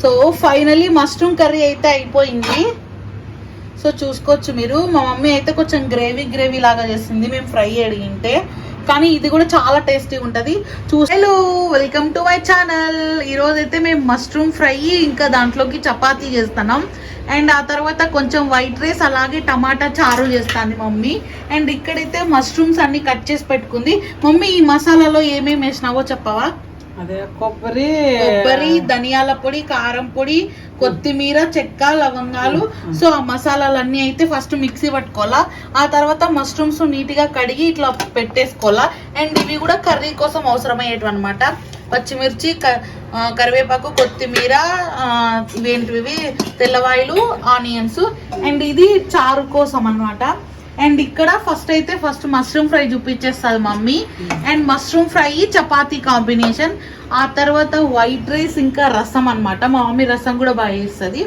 So finally mushroom curry అయితే అయిపోయింది. So చూసుకోవచ్చు మీరు. మా మమ్మీ అయితే కొంచెం గ్రేవీ గ్రేవీ లాగా చేసింది. మేము ఫ్రై అడిగింటే. కానీ ఇది కూడా చాలా టేస్టీగా ఉంటుంది. Hello welcome to my channel ఈరోజు అయితే మేము మష్రూమ్ ఫ్రై ఇంకా దాంట్లోకి చపాతీ చేస్తున్నాం. అండ్ ఆ తర్వాత కొంచెం వైట్ రైస్ అలాగే టమాటా చారు చేస్తాను మమ్మీ. అండ్ ఇక్కడైతే మష్రూమ్స్ అన్ని కట్ చేసి పెట్టుకుంది. మమ్మీ ఈ మసాలాలో ఏమేమి వేసినావో చెప్పవా? అదే కొబ్బరి కొబ్బరి ధనియాల పొడి కారం పొడి కొత్తిమీర చెక్క లవంగాలు. సో ఆ మసాలాలన్నీ అయితే ఫస్ట్ మిక్సీ పట్టుకోవాలా. ఆ తర్వాత మష్రూమ్స్ నీట్గా కడిగి ఇట్లా పెట్టేసుకోవాలా. అండ్ ఇవి కూడా కర్రీ కోసం అవసరమయ్యేటివి అనమాట పచ్చిమిర్చి కరివేపాకు కొత్తిమీర ఇవేంటివి తెల్లవాయిలు ఆనియన్స్. అండ్ ఇది చారు కోసం అన్నమాట అండ్ ఇక్కడ ఫస్ట్ అయితే first mushroom fry చూపించేస్తుంది mummy. And mushroom fry chapati combination ఆ తర్వాత వైట్ రైస్ ఇంకా రసం అనమాట మా మమ్మీ రసం కూడా బాగా వేస్తుంది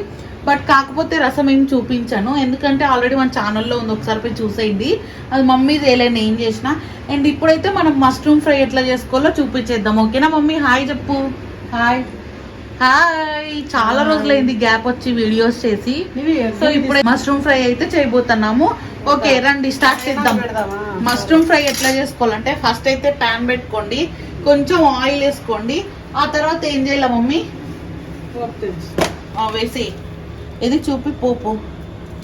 బట్ కాకపోతే రసం ఏం చూపించాను. ఎందుకంటే ఆల్రెడీ మన ఛానల్లో ఉంది. ఒకసారి పోయి చూసేయండి. అది మమ్మీ చేయలేను ఏం చేసిన. అండ్ ఇప్పుడైతే మనం మష్రూమ్ ఫ్రై ఎట్లా చేసుకోవాలో చూపించేద్దాం. ఓకేనా మమ్మీ? హాయ్ చెప్పు. Hi hi. చాలా రోజులైంది గ్యాప్ వచ్చి వీడియోస్ చేసి. సో ఇప్పుడు మష్రూమ్ ఫ్రై అయితే చేయబోతున్నాము. ఓకే రండి స్టార్ట్ చేద్దాం? మష్రూమ్ ఫ్రై ఎట్లా చేసుకోవాలంటే ఫస్ట్ అయితే ప్యాన్ పెట్టుకోండి కొంచెం ఆయిల్ వేసుకోండి ఆ తర్వాత ఏం చేయాలి మమ్మీ? వేసి. ఇది చూపి పోపు.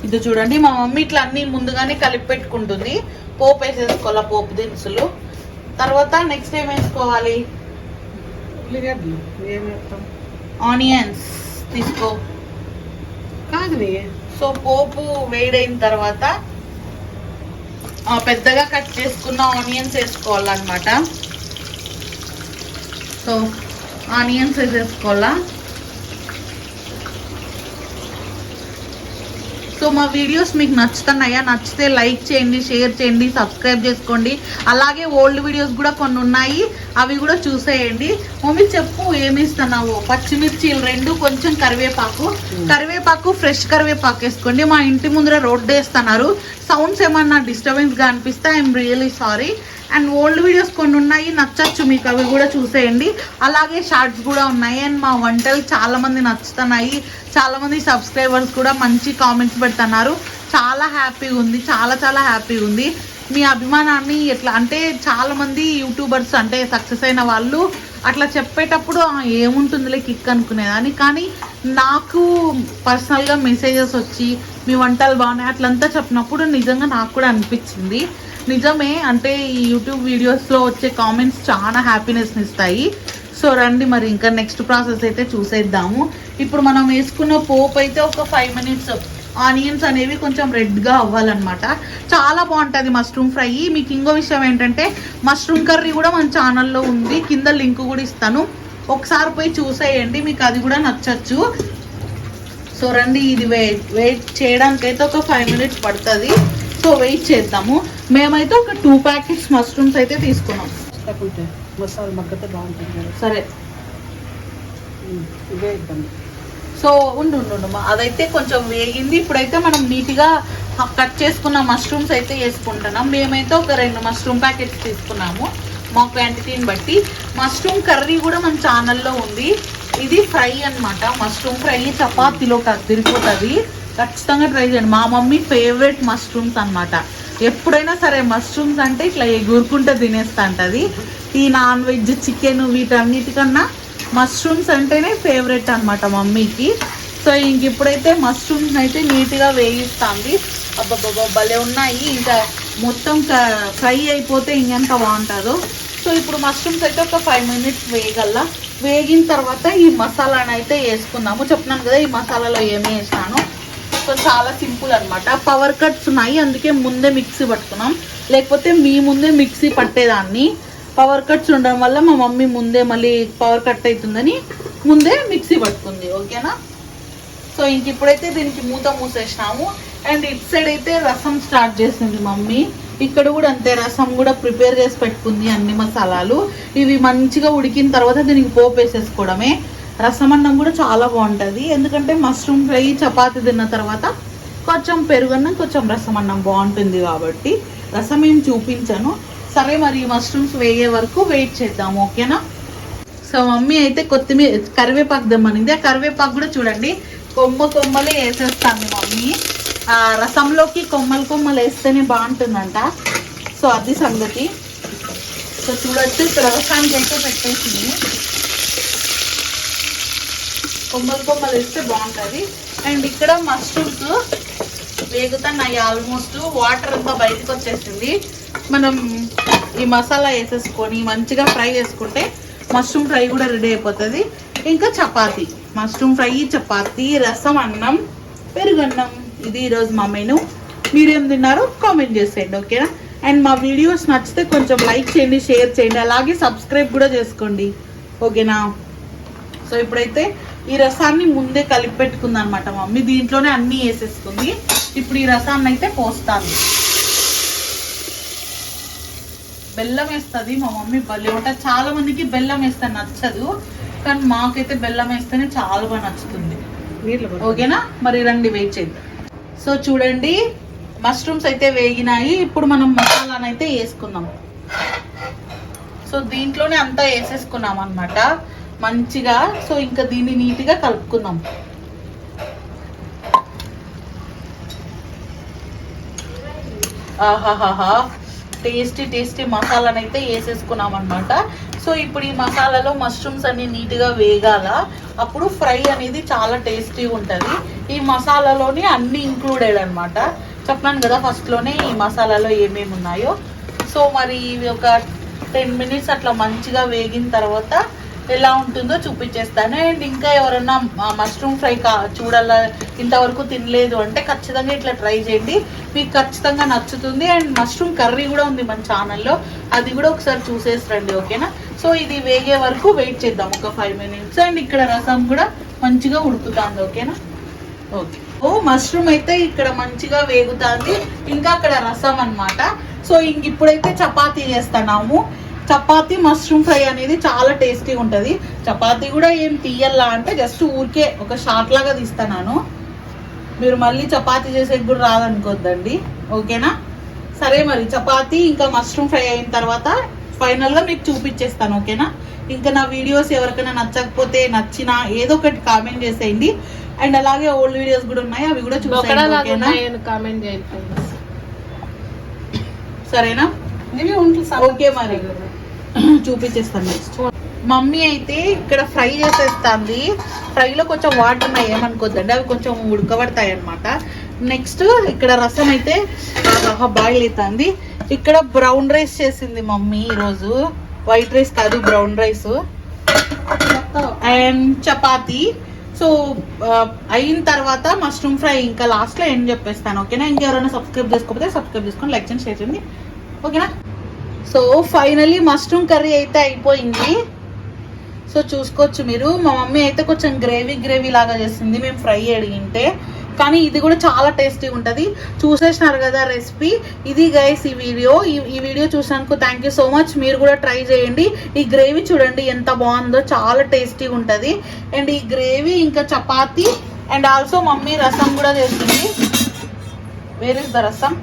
ఇది చూడండి మా మమ్మీ ఇట్లా అన్ని ముందుగానే కలిపి పెట్టుకుంటుంది. పోపు వేసేసుకోవాలి పోపు దినుసులు. తర్వాత నెక్స్ట్ ఏం వేసుకోవాలి? ఉల్లిగడ్డలు. ఏం వేస్తాం? ఆనియన్స్ తీసుకో. కాదు. సో పోపు వేడైన తర్వాత పెద్దగా కట్ చేసుకున్న ఆనియన్స్ వేసుకోవాలన్నమాట. సో ఆనియన్స్ వేసేసుకోవాలా? సో మా వీడియోస్ మీకు నచ్చుతున్నాయా నచ్చితే లైక్ చేయండి షేర్ చేయండి సబ్స్క్రైబ్ చేసుకోండి. అలాగే ఓల్డ్ వీడియోస్ కూడా కొన్ని ఉన్నాయి అవి కూడా చూసేయండి. మమ్మీ చెప్పు ఏమి ఇస్తున్నావు పచ్చిమిర్చీలు రెండు కొంచెం కరివేపాకు. కరివేపాకు ఫ్రెష్ కరివేపాకు వేసుకోండి. మా ఇంటి ముందర రోడ్డు వేస్తున్నారు. సౌండ్స్ ఏమన్నా డిస్టర్బెన్స్గా అనిపిస్తే I'm really sorry and old videos కొన్ని ఉన్నాయి నచ్చచ్చు మీకు అవి కూడా చూసేయండి. అలాగే షార్ట్స్ కూడా ఉన్నాయి. అండ్ మా వంటలు చాలామంది నచ్చుతున్నాయి. చాలామంది సబ్స్క్రైబర్స్ కూడా మంచి కామెంట్స్ పెడుతున్నారు. చాలా హ్యాపీగా ఉంది చాలా చాలా హ్యాపీగా ఉంది. మీ అభిమానాన్ని ఎట్లా అంటే చాలామంది యూట్యూబర్స్ అంటే సక్సెస్ అయిన వాళ్ళు అట్లా చెప్పేటప్పుడు ఏముంటుందిలే కిక్ అనుకునేదాన్ని. కానీ నాకు పర్సనల్గా మెసేజెస్ వచ్చి మీ వంటలు బాగున్నాయి అట్లంతా చెప్పినప్పుడు నిజంగా నాకు కూడా అనిపించింది. నిజమే అంటే ఈ యూట్యూబ్ వీడియోస్లో వచ్చే కామెంట్స్ చాలా హ్యాపీనెస్ని ఇస్తాయి. సో రండి మరి ఇంకా నెక్స్ట్ ప్రాసెస్ అయితే చూసేద్దాము. ఇప్పుడు మనం వేసుకున్న పోప్ అయితే ఒక ఫైవ్ మినిట్స్ ఆనియన్స్ అనేవి కొంచెం రెడ్గా అవ్వాలన్నమాట. చాలా బాగుంటుంది మష్రూమ్ ఫ్రై మీకు ఇంకో విషయం ఏంటంటే మష్రూమ్ కర్రీ కూడా మన ఛానల్లో ఉంది. కింద లింక్ కూడా ఇస్తాను. ఒకసారి పోయి చూసేయండి మీకు అది కూడా నచ్చచ్చు. సో రండి ఇది వెయిట్ వెయిట్ చేయడానికి అయితే ఒక ఫైవ్ మినిట్స్ పడుతుంది. సో వెయిట్ చేద్దాము. మేమైతే ఒక టూ ప్యాకెట్స్ మష్రూమ్స్ అయితే తీసుకున్నాం. తక్కువ మసాలా మగ్గతే బాగుంటుంది సరే. సో ఉండు ఉండు అదైతే కొంచెం వేగింది. ఇప్పుడైతే మనం నీట్గా కట్ చేసుకున్న మష్రూమ్స్ అయితే వేసుకుంటున్నాం. మేమైతే ఒక రెండు మష్రూమ్ ప్యాకెట్స్ తీసుకున్నాము. మా క్వాంటిటీని బట్టి. మష్రూమ్ కర్రీ కూడా మన ఛానల్లో ఉంది. ఇది ఫ్రై అన్నమాట. మష్రూమ్ ఫ్రై చపాతీలో తిరిగిపోతుంది. ఖచ్చితంగా ట్రై చేయండి. మా మమ్మీ ఫేవరెట్ మష్రూమ్స్ అన్నమాట. ఎప్పుడైనా సరే మష్రూమ్స్ అంటే ఇట్లా ఎగురుకుంటే తినేస్తా అంటది ఈ నాన్ వెజ్ చికెన్ వీటన్నిటికన్నా మష్రూమ్స్ అంటేనే ఫేవరెట్ అన్నమాట మమ్మీకి. సో ఇంక ఇప్పుడైతే మష్రూమ్స్ అయితే నీట్గా వేయిస్తుంది అబ్బాబ్బా భలే ఉన్నాయి. ఇంకా మొత్తం ఫ్రై అయిపోతే ఇంకెంత బాగుంటుందో. సో ఇప్పుడు మష్రూమ్స్ అయితే ఒక ఫైవ్ మినిట్స్ వేయగల వేగిన తర్వాత ఈ మసాలాను అయితే వేసుకుందాము. చెప్తున్నాను కదా ఈ మసాలాలో ఏమి వేసాను సో చాలా సింపుల్ అనమాట పవర్ కట్స్ ఉన్నాయి అందుకే ముందే మిక్సీ పట్టుకున్నాం. లేకపోతే మీ ముందే మిక్సీ పట్టేదాన్ని. పవర్ కట్స్ ఉండడం వల్ల మా మమ్మీ ముందే మళ్ళీ పవర్ కట్ అవుతుందని ముందే మిక్సీ పట్టుకుంది ఓకేనా? సో ఇంక ఇప్పుడైతే దీనికి మూత మూసేసినాము. అండ్ ఇట్ సైడ్ అయితే రసం స్టార్ట్ చేసింది మమ్మీ. ఇక్కడ కూడా అంతే రసం కూడా ప్రిపేర్ చేసి పెట్టుకుంది అన్ని మసాలాలు. ఇవి మంచిగా ఉడికిన తర్వాత దీనికి పోపు వేసేసుకోవడమే. రసం అన్నం కూడా చాలా బాగుంటుంది. ఎందుకంటే మష్రూమ్ ఫ్రై చపాతి తిన్న తర్వాత కొంచెం పెరుగన్నం కొంచెం రసం అన్నం బాగుంటుంది కాబట్టి రసం ఏం చూపించాను. సరే మరి మష్రూమ్స్ వేయే వరకు వెయిట్ చేద్దాం ఓకేనా సో మమ్మీ అయితే కొత్తిమీర కరివేపాకు దమ్మనింది. ఆ కరివేపాకు కూడా చూడండి కొమ్మ కొమ్మలే వేసేస్తాను మమ్మీ. ఆ రసంలోకి కొమ్మలు కొమ్మలు వేస్తేనే బాగుంటుందంట. సో అది సంగతి. సో చూడొచ్చు. ఇక్కడ రసానికి అయితే పెట్టేసింది. కొమ్మలు కొమ్మలు వేస్తే బాగుంటుంది. అండ్ ఇక్కడ మష్రూమ్స్ వేగుతున్నాయి ఆల్మోస్ట్ వాటర్ అంతా బయటకు వచ్చేసింది. మనం ఈ మసాలా వేసేసుకొని మంచిగా ఫ్రై చేసుకుంటే మష్రూమ్ ఫ్రై కూడా రెడీ అయిపోతుంది. ఇంకా చపాతీ మష్రూమ్ ఫ్రై చపాతీ రసం అన్నం పెరుగన్నం. ఇది ఈరోజు మా మెను. మీరేం తిన్నారో కామెంట్ చేసేయండి ఓకేనా? అండ్ మా వీడియోస్ నచ్చితే కొంచెం లైక్ చేయండి షేర్ చేయండి అలాగే సబ్స్క్రైబ్ కూడా చేసుకోండి ఓకేనా? సో ఇప్పుడైతే ఈ రసాన్ని ముందే కలిపి పెట్టుకుంది అనమాట మమ్మీ. దీంట్లోనే అన్ని వేసేసుకుంది. ఇప్పుడు ఈ రసాన్ని అయితే పోస్తాను బెల్లం వేస్తుంది. మా మమ్మీ భలే ఉంటుంది. చాలా మందికి బెల్లం వేస్తే నచ్చదు. కానీ మాకైతే బెల్లం వేస్తేనే చాలా బాగా నచ్చుతుంది. ఓకేనా? మరి రండి వెయిట్ చేద్దాం. సో చూడండి మష్రూమ్స్ అయితే వేగినాయి. ఇప్పుడు మనం మసాలాను అయితే వేసుకుందాం. సో దీంట్లోనే అంతా వేసేసుకున్నాం అన్నమాట మంచిగా సో ఇంకా దీన్ని నీట్గా కలుపుకుందాం. ఆహాహాహా. టేస్టీ టేస్టీ మసాలాను అయితే వేసేసుకున్నాం అనమాట సో ఇప్పుడు ఈ మసాలాలో మష్రూమ్స్ అన్ని నీట్గా వేగాల. అప్పుడు ఫ్రై అనేది చాలా టేస్టీ ఉంటుంది. ఈ మసాలాలోనే అన్ని ఇంక్లూడెడ్ అనమాట చెప్పాను కదా ఫస్ట్లోనే ఈ మసాలాలో ఏమేమి ఉన్నాయో. సో మరి ఇవి ఒక టెన్ మినిట్స్ అట్లా మంచిగా వేగిన తర్వాత ఎలా ఉంటుందో చూపించేస్తాను. అండ్ ఇంకా ఎవరన్నా మష్రూమ్ ఫ్రై కా చూడాల ఇంతవరకు తినలేదు అంటే ఖచ్చితంగా ఇట్లా ట్రై చేయండి. మీకు ఖచ్చితంగా నచ్చుతుంది. అండ్ మష్రూమ్ కర్రీ కూడా ఉంది మన ఛానల్లో. అది కూడా ఒకసారి చూసేసి రండి ఓకేనా? సో ఇది వేగే వరకు వెయిట్ చేద్దాం ఒక ఫైవ్ మినిట్స్. అండ్ ఇక్కడ రసం కూడా మంచిగా ఉడుకుతుంది ఓకేనా? ఓకే. ఓ మష్రూమ్ అయితే ఇక్కడ మంచిగా వేగుతుంది. ఇంకా అక్కడ రసం అన్నమాట. సో ఇంక ఇప్పుడైతే చపాతీ చేస్తున్నాము. చపాతీ మష్రూమ్ ఫ్రై అనేది చాలా టేస్టీగా ఉంటుంది. చపాతీ కూడా ఏం తీయల్లా అంటే జస్ట్ ఊరికే ఒక షార్ట్ లాగా తీస్తున్నాను మీరు మళ్ళీ చపాతీ చేసేది కూడా రాదనుకోద్దండి. ఓకేనా? సరే మరి చపాతీ ఇంకా మష్రూమ్ ఫ్రై అయిన తర్వాత ఫైనల్గా మీకు చూపించేస్తాను ఓకేనా? ఇంకా నా వీడియోస్ ఎవరికైనా నచ్చకపోతే నచ్చినా ఏదో ఒకటి కామెంట్ చేసేయండి. అండ్ అలాగే ఓల్డ్ వీడియోస్ కూడా ఉన్నాయి అవి కూడా చూసేయండి ఓకేనా? కామెంట్ చేయండి. సరేనా? ఓకే మరి. చూపించేస్తాను నెక్స్ట్ మమ్మీ అయితే ఇక్కడ ఫ్రై చేసేస్తుంది. ఫ్రైలో కొంచెం వాటర్ ఉన్నాయి ఏమనుకోద్దండి? అవి కొంచెం ఉడకబడతాయి అనమాట నెక్స్ట్ ఇక్కడ రసం అయితే బాయిల్ అవుతుంది ఇక్కడ బ్రౌన్ రైస్ చేసింది మమ్మీ ఈరోజు. వైట్ రైస్ కాదు brown rice and chapati. So అయిన తర్వాత మష్రూమ్ ఫ్రై ఇంకా లాస్ట్లో ఏం చెప్పేస్తాను ఓకేనా ఇంకెవరైనా సబ్స్క్రైబ్ చేసుకోకపోతే సబ్స్క్రైబ్ చేసుకొని లైక్ చేయండి షేర్ చేయండి. ఓకేనా సో ఫైనలీ మష్రూమ్ కర్రీ అయితే అయిపోయింది. సో చూసుకోవచ్చు మీరు. మా మమ్మీ అయితే కొంచెం గ్రేవీ గ్రేవీ లాగా చేసింది. మేము ఫ్రై అడిగింటే. కానీ ఇది కూడా చాలా టేస్టీ ఉంటుంది. చూసేసినారు కదా రెసిపీ ఇది గైస్ ఈ వీడియో ఈ ఈ వీడియో చూసినందుకు థ్యాంక్ యూ సో మచ్ మీరు కూడా ట్రై చేయండి. ఈ గ్రేవీ చూడండి ఎంత బాగుందో. చాలా టేస్టీగా ఉంటుంది. అండ్ ఈ గ్రేవీ ఇంకా చపాతి అండ్ ఆల్సో మమ్మీ రసం కూడా చేస్తుంది వేర్ ఇస్ ద రసం?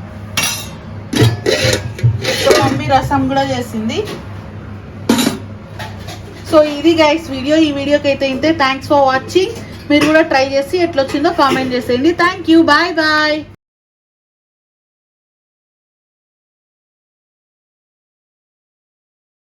రసం కూడా చేసింది. సో ఇది గైస్ వీడియో ఈ వీడియోకి అయితే ఇంతే. థ్యాంక్స్ ఫర్ వాచింగ్ మీరు కూడా ట్రై చేసి ఎట్లొచ్చిందో కామెంట్ చేసేయండి. Thank you bye bye